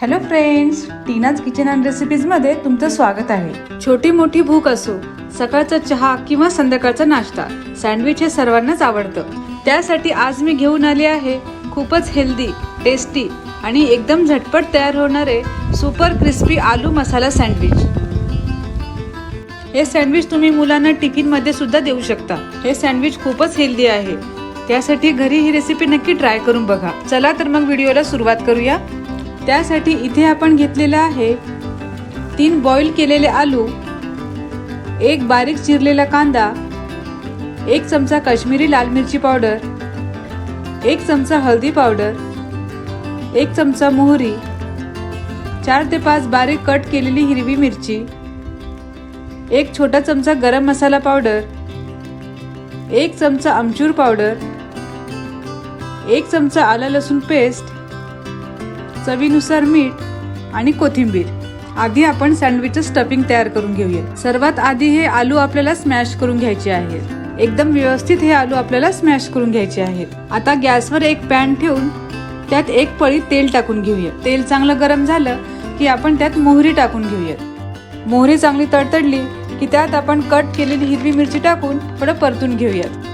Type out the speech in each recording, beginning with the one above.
Hello friends Tina's kitchen and रेसिपीजमध्ये तुमचं स्वागत आहे. छोटी मोठी भूक असो सकाळचा चहा किंवा संध्याकाळचा नाश्ता सँडविच हे सर्वांनाच आवडतं. त्यासाठी आज मी घेऊन आले आहे खूपच हेल्दी टेस्टी आणि एकदम झटपट तयार होणारे super crispy aloo masala sandwich. हे सँडविच तुम्ही मुलांना टिफिनमध्ये सुद्धा देऊ शकता. हे सँडविच खूपच हेल्दी आहे. त्यासाठी घरी ही रेसिपी नक्की ट्राय करून बघा. चला तर मग व्हिडिओला सुरुवात करूया. त्यासाठी इथे आपण घेतलेलं आहे तीन बॉईल केलेले आलू एक बारीक चिरलेला कांदा एक चमचा काश्मीरी लाल मिरची पावडर एक चमचा हळदी पावडर एक चमचा मोहरी चार ते पाच बारीक कट केलेली हिरवी मिरची एक छोटा चमचा गरम मसाला पावडर एक चमचा आमचूर पावडर एक चमचा आला लसूण पेस्ट चवीनुसार मीठ आणि कोथिंबीर. आधी आपण सँडविचचं स्टफिंग तयार करून घेऊया सर्वात आधी हे आलू आपल्याला स्मॅश करून घ्यायचे आहेत एकदम व्यवस्थित हे आलू आपल्याला स्मॅश करून घ्यायचे आहेत आता गॅसवर एक पॅन ठेवून त्यात एक पळी तेल टाकून घेऊया तेल चांगलं गरम झालं की आपण त्यात मोहरी टाकून घेऊयात. मोहरी चांगली तडतडली की त्यात आपण कट केलेली हिरवी मिरची टाकून थोडं परतून घेऊयात.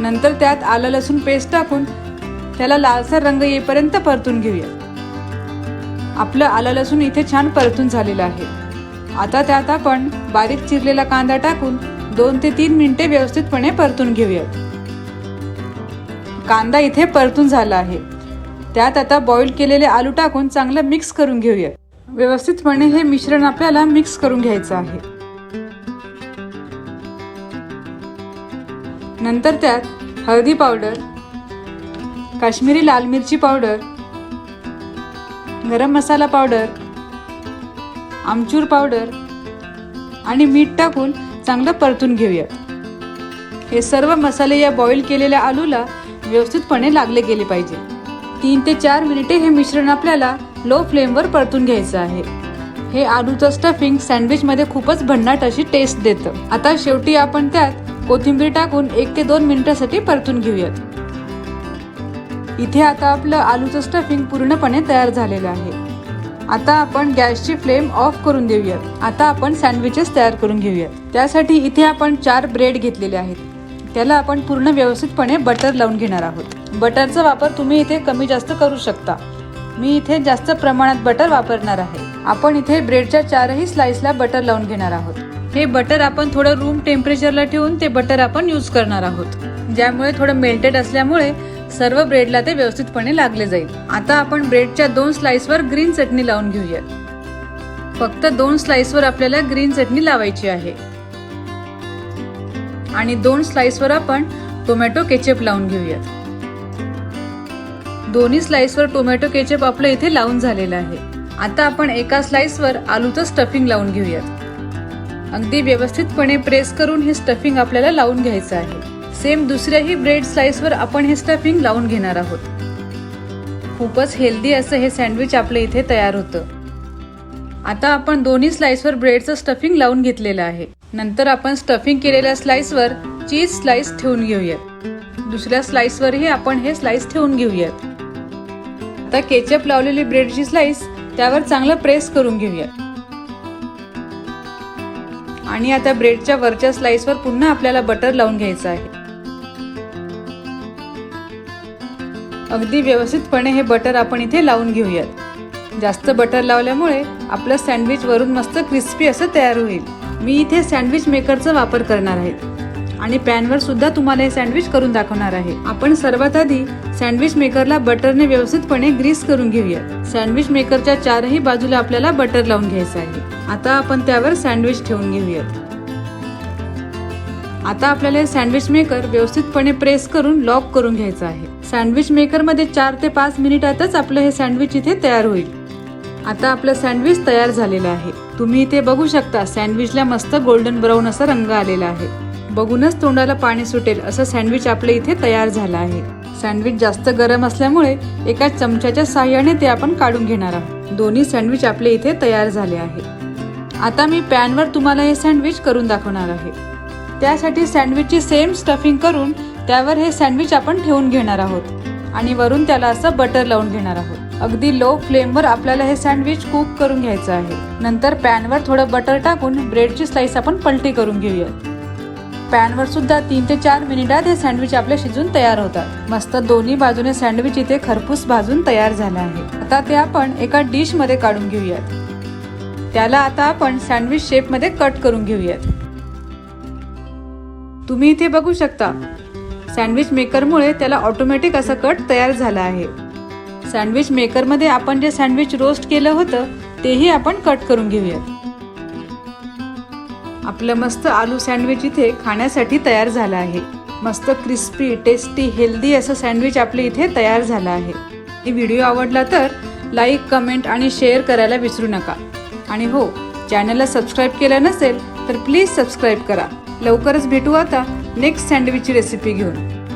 नंतर त्यात आलं लसूण पेस्ट टाकून त्याला लालसर रंग येईपर्यंत परतून घेऊया. आपलं आलं लसूण इथे छान परतून झालेलं आहे. आता त्यात आपण बारीक चिरलेला कांदा टाकून दोन ते तीन मिनिटे व्यवस्थितपणे परतून घेऊयात कांदा इथे परतून झाला आहे. त्यात आता बॉईल केलेले आलू टाकून चांगलं मिक्स करून घेऊया. व्यवस्थितपणे हे मिश्रण आपल्याला मिक्स करून घ्यायचं आहे. नंतर त्यात हळदी पावडर काश्मीरी लाल मिरची पावडर गरम मसाला पावडर आमचूर पावडर आणि मीठ टाकून चांगलं परतून घेऊयात हे सर्व मसाले या बॉईल केलेल्या आलूला व्यवस्थितपणे लागले गेले पाहिजे. तीन ते चार मिनिटे हे मिश्रण आपल्याला लो फ्लेमवर परतून घ्यायचं आहे. हे आलूचं स्टफिंग सँडविचमध्ये खूपच भन्नाट अशी टेस्ट देतं. आता शेवटी आपण त्यात कोथिंबीर टाकून एक ते दोन मिनिटासाठी परतून घेऊयात. इथे आता आपलं आलूचं स्टफिंग पूर्णपणे तयार झालेलं आहे. आता आपण गॅसची फ्लेम ऑफ करून देऊयात. आता आपण सँडविचेस तयार करून घेऊयात. त्यासाठी इथे आपण चार ब्रेड घेतलेले आहेत. त्याला आपण पूर्ण व्यवस्थितपणे बटर लावून घेणार आहोत. बटरचा वापर तुम्ही इथे कमी जास्त करू शकता. मी इथे जास्त प्रमाणात बटर वापरणार आहे. आपण इथे ब्रेडच्या चारही स्लाइसला बटर लावून घेणार आहोत. हे बटर आपण थोडं रूम टेम्परेचरला ठेवून ते बटर आपण यूज करणार आहोत. ज्यामुळे थोडं मेल्टेड असल्यामुळे सर्व ब्रेडला ते व्यवस्थितपणे लागले जाईल. आता आपण ब्रेडच्या दोन स्लाइसवर ग्रीन चटणी लावून घेऊयात. फक्त दोन स्लाइसवर आपल्याला ग्रीन चटणी लावायची आहे. आणि दोन स्लाइसवर आपण टोमॅटो केचप लावून घेऊयात. दोन्ही स्लाइसवर टोमॅटो केचप आपलं इथे लावून झालेलं आहे. आता आपण एका स्लाइसवर आलूचं स्टफिंग लावून घेऊयात. अगदी व्यवस्थितपणे प्रेस करून हे स्टफिंग आपल्याला लावून घ्यायचं आहे. सेम दुसऱ्याही ब्रेड स्लाइसवर आपण हे स्टफिंग लावून घेणार आहोत. खूपच हेल्दी असं हे सँडविच आपल्या इथे तयार होतं. आता आपण दोन्ही स्लाइसवर ब्रेडचं स्टफिंग लावून घेतलेलं आहे. नंतर आपण स्टफिंग केलेल्या स्लाइसवर चीज स्लाइस ठेवून घेऊयात. दुसऱ्या स्लाइसवरही आपण हे स्लाइस ठेवून घेऊयात. आता केचप लावलेली ब्रेडची स्लाइस त्यावर चांगलं प्रेस करून घेऊयात. आणि आता ब्रेडच्या वरच्या स्लाइसवर पुन्हा आपल्याला बटर लावून घ्यायचं आहे. अगदी व्यवस्थितपणे हे बटर आपण इथे लावून घेऊयात. जास्त बटर लावल्यामुळे आपलं सँडविच वरून मस्त क्रिस्पी असं तयार होईल. मी इथे सँडविच मेकरचा वापर करणार आहे. आणि पॅनवर सुद्धा तुम्हाला हे सँडविच करून दाखवणार आहे. आपण सर्वात आधी सँडविच मेकरला बटरने व्यवस्थितपणे ग्रीस करून घेऊया सँडविच मेकरच्या चारही बाजूला आपल्याला बटर लावून घ्यायचं आहे. आता आपण त्यावर सँडविच ठेवून घेऊयात. आता आपल्याला सँडविच मेकर व्यवस्थितपणे प्रेस करून लॉक करून घ्यायचं आहे. सँडविच मेकरमध्ये चार ते पाच मिनिटातच आपलं हे सँडविच इथे तयार होईल. आता आपलं सँडविच तयार झालेलं आहे. तुम्ही इथे बघू शकता सँडविचला मस्त गोल्डन ब्राऊन असा रंग आलेला आहे. बघूनच तोंडाला पाणी सुटेल असं सँडविच आपलं इथे तयार झालं आहे. सँडविच जास्त गरम असल्यामुळे एका चमच्याच्या साह्याने ते आपण काढून घेणार आहोत. दोन्ही सँडविच आपले इथे तयार झाले आहे. आता मी पॅनवर तुम्हाला हे सँडविच करून दाखवणार आहे. त्यासाठी सँडविचची सेम स्टफिंग करून त्यावर हे सँडविच आपण ठेवून घेणार आहोत. आणि वरून त्याला असं बटर लावून घेणार आहोत. अगदी लो फ्लेमवर आपल्याला हे सँडविच कुक करून घ्यायचं आहे. नंतर पॅनवर थोडं बटर टाकून ब्रेडची स्लाइस आपण पलटी करून घेऊयात. पॅनवर सुद्धा तीन ते चार मिनिटात हे सँडविच आपले शिजून तयार होतात. मस्त दोन्ही बाजूने सँडविच इथे खरपूस भाजून तयार झालं आहे. आता ते आपण एका डिशमध्ये काढून घेऊयात. त्याला आता आपण सँडविच शेपमध्ये कट करून घेऊयात. तुम्ही इथे बघू शकता सँडविच मेकरमुळे त्याला ऑटोमॅटिक असं कट तयार झालं आहे. सँडविच मेकरमध्ये आपण जे सँडविच रोस्ट केलं होतं तेही आपण कट करून घेऊयात. आपलं मस्त आलू सँडविच इथे खाण्यासाठी तयार झालं आहे. मस्त क्रिस्पी टेस्टी हेल्दी असं सँडविच आपले इथे तयार झालं आहे. ही व्हिडिओ आवडला तर लाईक कमेंट आणि शेअर करायला विसरू नका. आणि हो चॅनलला सबस्क्राईब केलं नसेल तर प्लीज सबस्क्राईब करा. लवकरच भेटू आता. नेक्स्ट सँडविचची रेसिपी घेऊन.